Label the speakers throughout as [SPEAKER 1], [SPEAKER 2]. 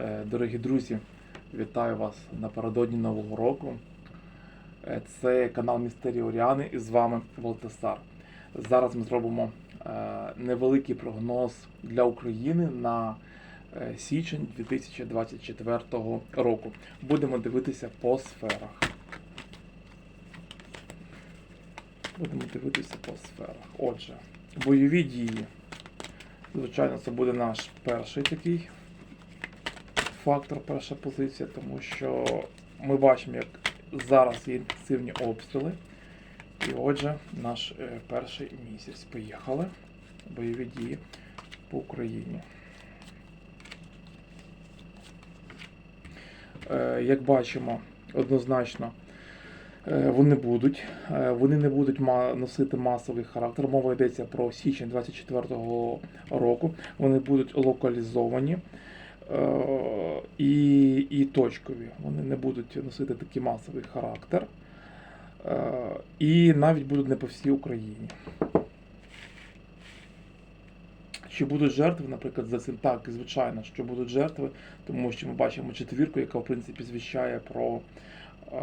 [SPEAKER 1] Е, Дорогі друзі, вітаю вас напередодні Нового року. Е, Це канал Містерії Оріани і з вами Волтесар. Зараз ми зробимо е, невеликий прогноз для України на січень 2024 року. Будемо дивитися по сферах. Будемо дивитися по сферах. Отже, бойові дії. Звичайно, це буде наш перший такий фактор, перша позиція, тому що ми бачимо, як зараз є інтенсивні обстріли. І отже, наш е, перший місяць. Поїхали. Бойові дії по Україні. Е, Як бачимо, однозначно е, вони будуть. Вони не будуть носити масовий характер. Мова йдеться про січень 24-го року. Вони будуть локалізовані і, і точкові. Вони не будуть носити такий масовий характер. Е, І навіть будуть не по всій Україні. Чи будуть жертви, наприклад, за цим так, звичайно, що будуть жертви, тому що ми бачимо четвірку, яка в принципі звіщає про, е,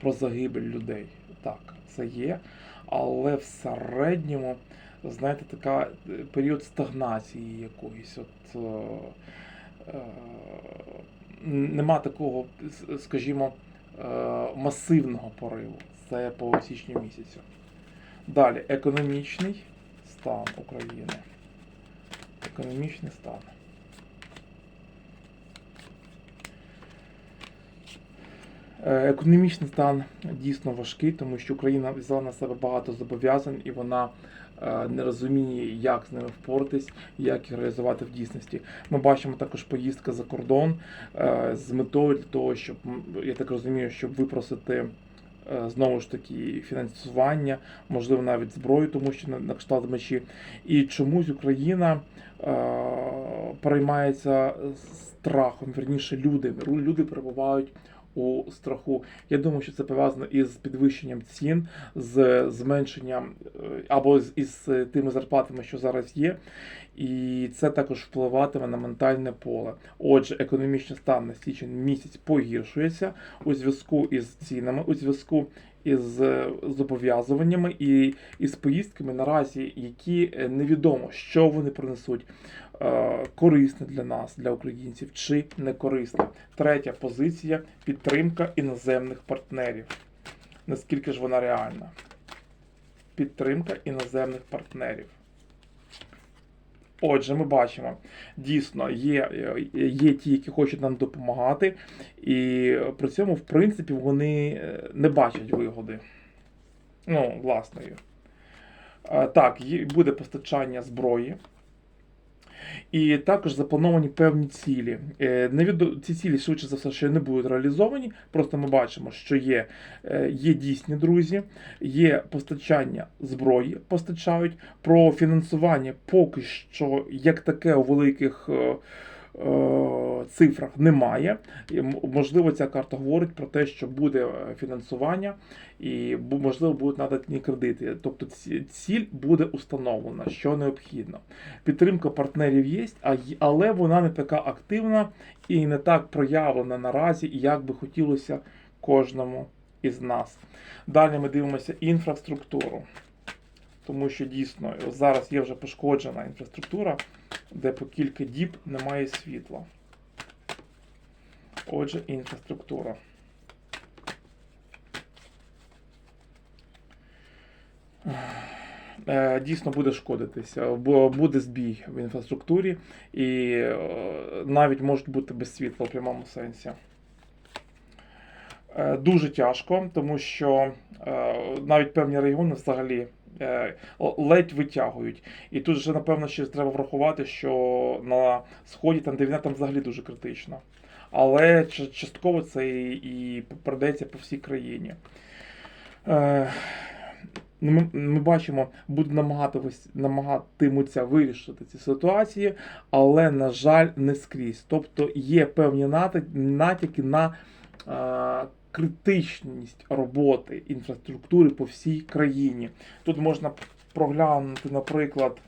[SPEAKER 1] про загибель людей. Так, це є. Але в середньому, знаєте, така е, період стагнації якоїсь. От, е, е, нема такого, скажімо, е, масивного пориву. Це по січню місяцю. Далі, економічний стан України. Економічний стан. Економічний стан дійсно важкий, тому що Україна взяла на себе багато зобов'язань і вона е, не розуміє, як з ними впоратись, як їх реалізувати в дійсності. Ми бачимо також поїздка за кордон е, з метою для того, щоб я так розумію, щоб випросити е, знову ж таки фінансування, можливо, навіть зброю, тому що на, кшталт мечі. І чомусь Україна е, переймається страхом. Вірніше, люди люди перебувають у страху. Я думаю, що це пов'язано із підвищенням цін, з зменшенням е, або з із тими зарплатами, що зараз є. І це також впливатиме на ментальне поле. Отже, економічний стан на січень місяць погіршується у зв'язку із цінами, у зв'язку із е, зобов'язуваннями і із поїздками наразі, які е, невідомо, що вони принесуть е, корисне для нас, для українців, чи не корисне. Третя позиція підтримка іноземних партнерів. Наскільки ж вона реальна? Підтримка іноземних партнерів. Отже, ми бачимо, дійсно є, є ті, які хочуть нам допомагати, і при цьому, в принципі, вони е, не бачать вигоди. Ну, власної. Е, Так, буде постачання зброї. І також заплановані певні цілі. Е, Ці цілі, швидше за все, ще не будуть реалізовані. Просто ми бачимо, що є, е, є дійсні друзі, є постачання зброї, постачають. Про фінансування поки що, як таке у великих е, цифрах немає. Можливо, ця карта говорить про те, що буде е, фінансування і можливо будуть надані кредити. Тобто ціль буде установлена, що необхідно. Підтримка партнерів є, але вона не така активна і не так проявлена наразі, як би хотілося кожному із нас. Далі ми дивимося інфраструктуру. Тому що дійсно зараз є вже пошкоджена інфраструктура, де по кілька діб немає світла. Отже, інфраструктура. Е, Дійсно буде шкодитися, бо буде збій в інфраструктурі, і е, навіть можуть бути без світла в прямому сенсі. Е, Дуже тяжко, тому що е, навіть певні регіони взагалі е, ледь витягують. І тут вже, напевно, ще треба врахувати, що на сході там, де там взагалі дуже критична. Але частково це і, і передається по всій країні. Е, ну, ми, ми бачимо, будуть намагатимуться вирішити ці ситуації, але, на жаль, не скрізь. Тобто є певні натяки на е, критичність роботи інфраструктури по всій країні. Тут можна проглянути, наприклад,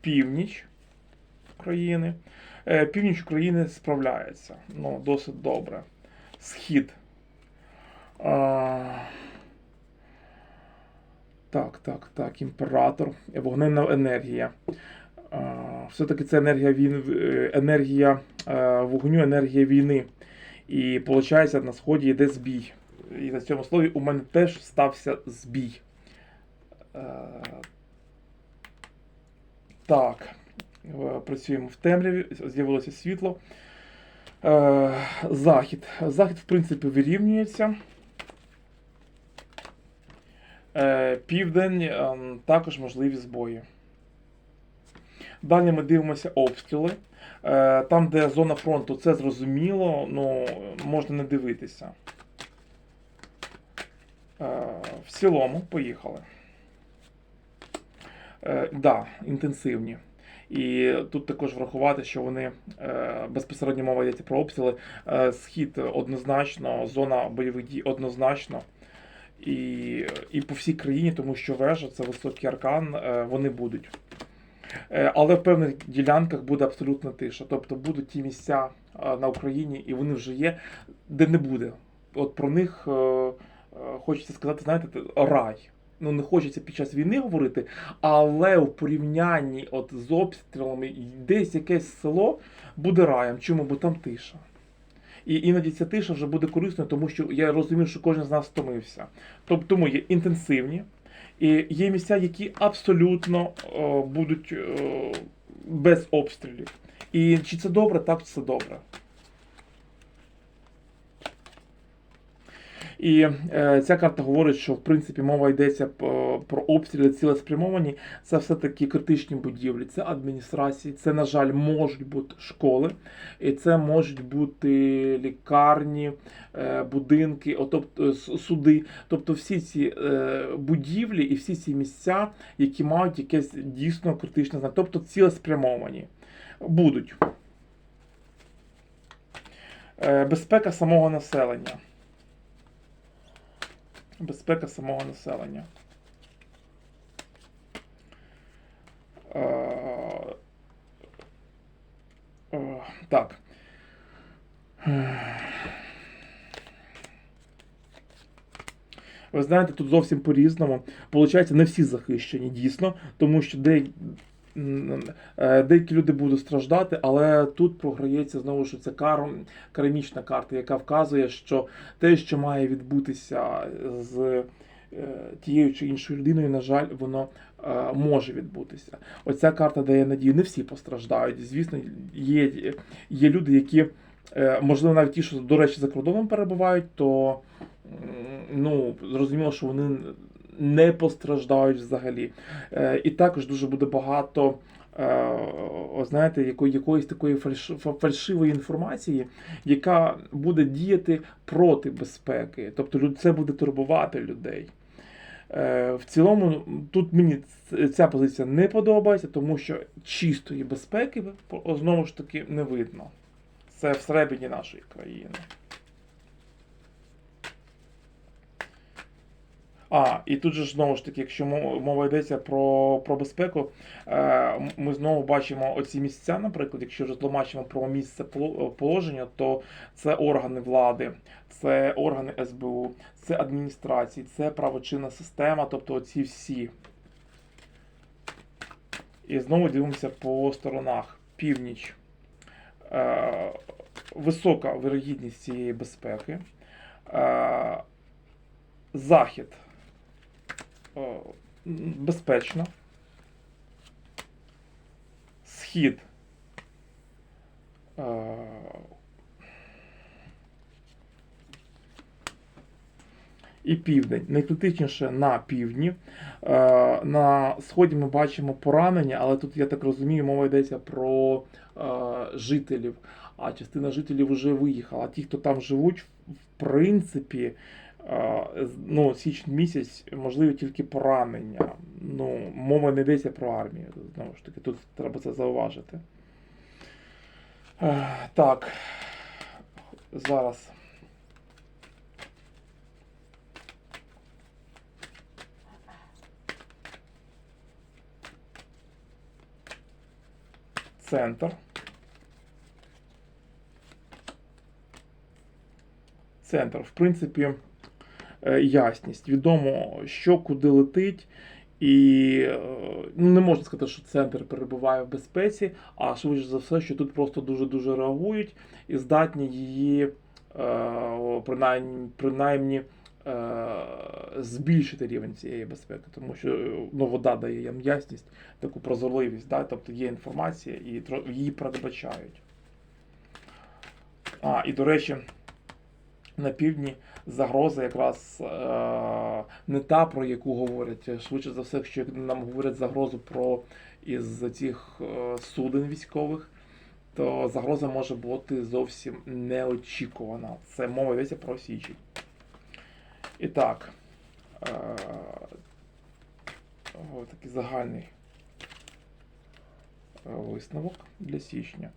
[SPEAKER 1] північ країни. Е, Північ України справляється. Ну, досить добре. Схід. А... Так, так, так, імператор. Вогненна енергія. Все-таки це енергія війни, е, енергія е, вогню, енергія війни. І виходить, на сході йде збій. І на цьому слові у мене теж стався збій. Е, Так. Е, Працюємо в темряві, з'явилося світло. Е, Захід. Захід, в принципі, вирівнюється. Південь ем, також можливі збої. Далі ми дивимося обстріли. Е, Там, де зона фронту, це зрозуміло, ну можна не дивитися. Е, В цілому, поїхали. Е, да, інтенсивні. І тут також врахувати, що вони безпосередньо мова йдеться про обстріли. Схід однозначно, зона бойових дій однозначно. І, і по всій країні, тому що вежа це високий аркан, вони будуть. Е, Але в певних ділянках буде абсолютна тиша. Тобто будуть ті місця е, на Україні, і вони вже є, де не буде. От про них е, хочеться сказати, знаєте, рай. Ну, не хочеться під час війни говорити, але в порівнянні от з обстрілами десь якесь село буде раєм. Чому? Бо там тиша. І іноді ця тиша вже буде корисною, тому що я розумію, що кожен з нас втомився. Тобто тому є інтенсивні, і є місця, які абсолютно е, будуть е, без обстрілів. І чи це добре, так це добре. І е, ця карта говорить, що в принципі мова йдеться про обстріли цілеспрямовані. Це все-таки критичні будівлі, це адміністрації, це, на жаль, можуть бути школи, і це можуть бути лікарні, е, будинки, о, тобто суди. Тобто всі ці е, будівлі і всі ці місця, які мають якесь дійсно критичне значення, тобто цілеспрямовані. Будуть. Е, Безпека самого населення. Безпека самого населення. Е, е, Так. Ви знаєте, тут зовсім по-різному. Получається, не всі захищені, дійсно, тому що деякі, деякі люди будуть страждати, але тут програється знову ж ця кар... кармічна карта, яка вказує, що те, що має відбутися з е, тією чи іншою людиною, на жаль, воно е, може відбутися. Оця карта дає надію, не всі постраждають. Звісно, є, є люди, які, е, можливо, навіть ті, що, до речі, за кордоном перебувають, то ну, зрозуміло, що вони не постраждають взагалі. Е, І також дуже буде багато. е, Знаєте, якої, якоїсь такої фальш, фальшивої інформації, яка буде діяти проти безпеки. Тобто це буде турбувати людей. Е, В цілому, тут мені ця позиція не подобається, тому що чистої безпеки знову ж таки не видно. Це всередині нашої країни. А, і тут же знову ж таки, якщо мова йдеться про, про безпеку, е, ми знову бачимо оці місця, наприклад, якщо вже тлумачимо про місце положення, то це органи влади, це органи СБУ, це адміністрації, це правочинна система, тобто оці всі. І знову дивимося по сторонах. Північ. Е, висока вирогідність цієї безпеки. Е, захід. Безпечно. Схід. І південь. Найкритичніше на півдні. На сході ми бачимо поранення, але тут, я так розумію, мова йдеться про жителів. А частина жителів вже виїхала. Ті, хто там живуть, в принципі, ну, січень місяць можливі тільки поранення. Ну, Мова не йдеться про армію. Знову ж таки, тут треба це зауважити. Так, зараз. Центр. Центр, в принципі ясність. Відомо, що куди летить. І е, ну, не можна сказати, що центр перебуває в безпеці, а швидше за все, що тут просто дуже-дуже реагують і здатні її е, принаймні, принаймні е, збільшити рівень цієї безпеки, тому що ну, вода дає їм ясність, таку прозорливість, да? тобто є інформація і її передбачають. А, і до речі, на півдні загроза якраз е, не та, про яку говорять. Швидше за все, якщо нам говорять загрозу про із цих е, суден військових, то загроза може бути зовсім неочікувана. Це мова йдеться про Січі. І так, е, такий загальний висновок для січня.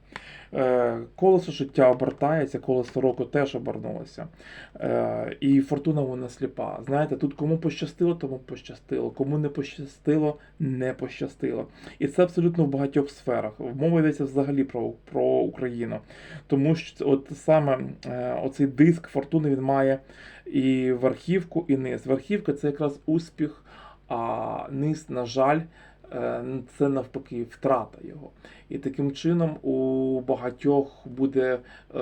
[SPEAKER 1] Е, Колесо життя обертається, колесо року теж обернулося. Е, І фортуна вона сліпа. Знаєте, тут кому пощастило, тому пощастило. Кому не пощастило, не пощастило. І це абсолютно в багатьох сферах. Мова йдеться взагалі про, про Україну. Тому що от саме е, оцей диск фортуни він має і верхівку, і низ. Верхівка це якраз успіх, а низ, на жаль, е, це навпаки втрата його. І таким чином у багатьох буде е,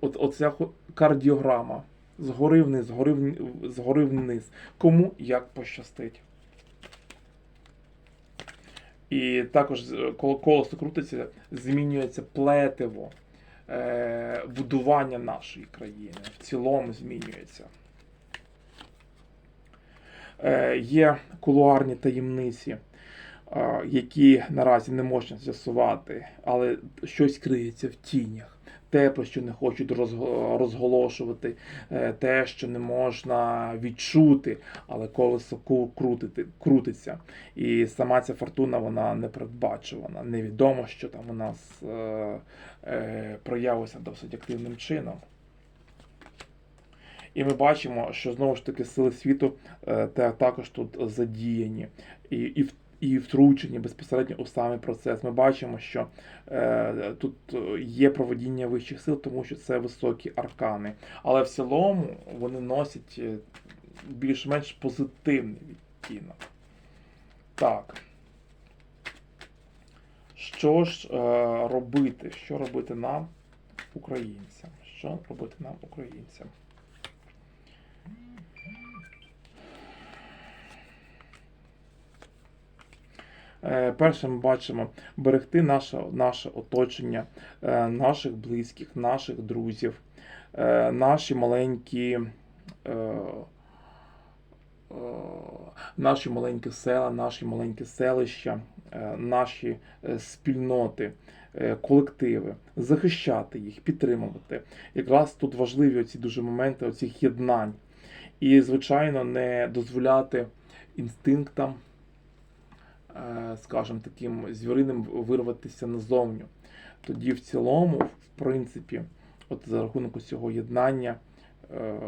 [SPEAKER 1] оця кардіограма. Згори вниз, згори, згори вниз. Кому як пощастить. І також е, коли колесо крутиться, змінюється плетиво е, будування нашої країни. В цілому змінюється. Е, є кулуарні таємниці, е, які наразі не можна з'ясувати, але щось криється в тінях. Те, про що не хочуть розголошувати, е, те, що не можна відчути, але колесо крутити, крутиться. І сама ця фортуна вона не передбачувана. Невідомо, що там у нас е, е, проявиться досить активним чином. І ми бачимо, що знову ж таки сили світу також тут задіяні і, і, в- і втручені безпосередньо у самий процес. Ми бачимо, що е, тут е, є проведіння вищих сил, тому що це високі аркани. Але в цілому вони носять е, більш-менш позитивний відтінок. Так. Що ж е, робити? Що робити нам, українцям? Що робити нам, українцям? Перше ми бачимо берегти наше, наше оточення, е, наших близьких, наших друзів, е, наші маленькі, е, е, наші маленькі села, наші маленькі селища, е, наші е, спільноти, е, колективи, захищати їх, підтримувати. Якраз тут важливі оці дуже моменти оцих єднань. І, звичайно, не дозволяти інстинктам е, скажімо, таким звіриним вирватися назовню. Тоді в цілому, в принципі, от за рахунок цього єднання, е,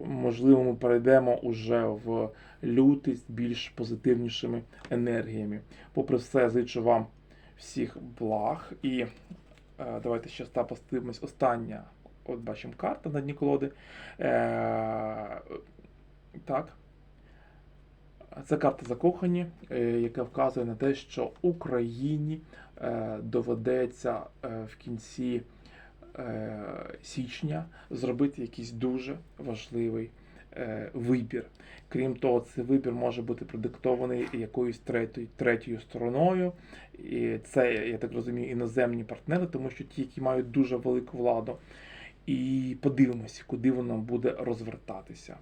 [SPEAKER 1] можливо, ми перейдемо уже в лютість більш позитивнішими енергіями. Попри все, зичу вам всіх благ. І е, давайте ще та. Остання, от бачимо карта на дні колоди. Е, так. Це карта закохані, е, яка вказує на те, що Україні е, доведеться е, в кінці січня зробити якийсь дуже важливий вибір. Крім того, цей вибір може бути продиктований якоюсь третьою, третьою стороною. І це, я так розумію, іноземні партнери, тому що ті, які мають дуже велику владу. І подивимося, куди воно буде розвертатися.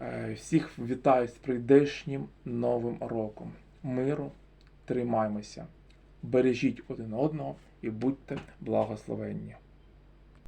[SPEAKER 1] Е, Всіх вітаю з прийдешнім новим роком. Миру, тримаймося, бережіть один одного і будьте благословенні.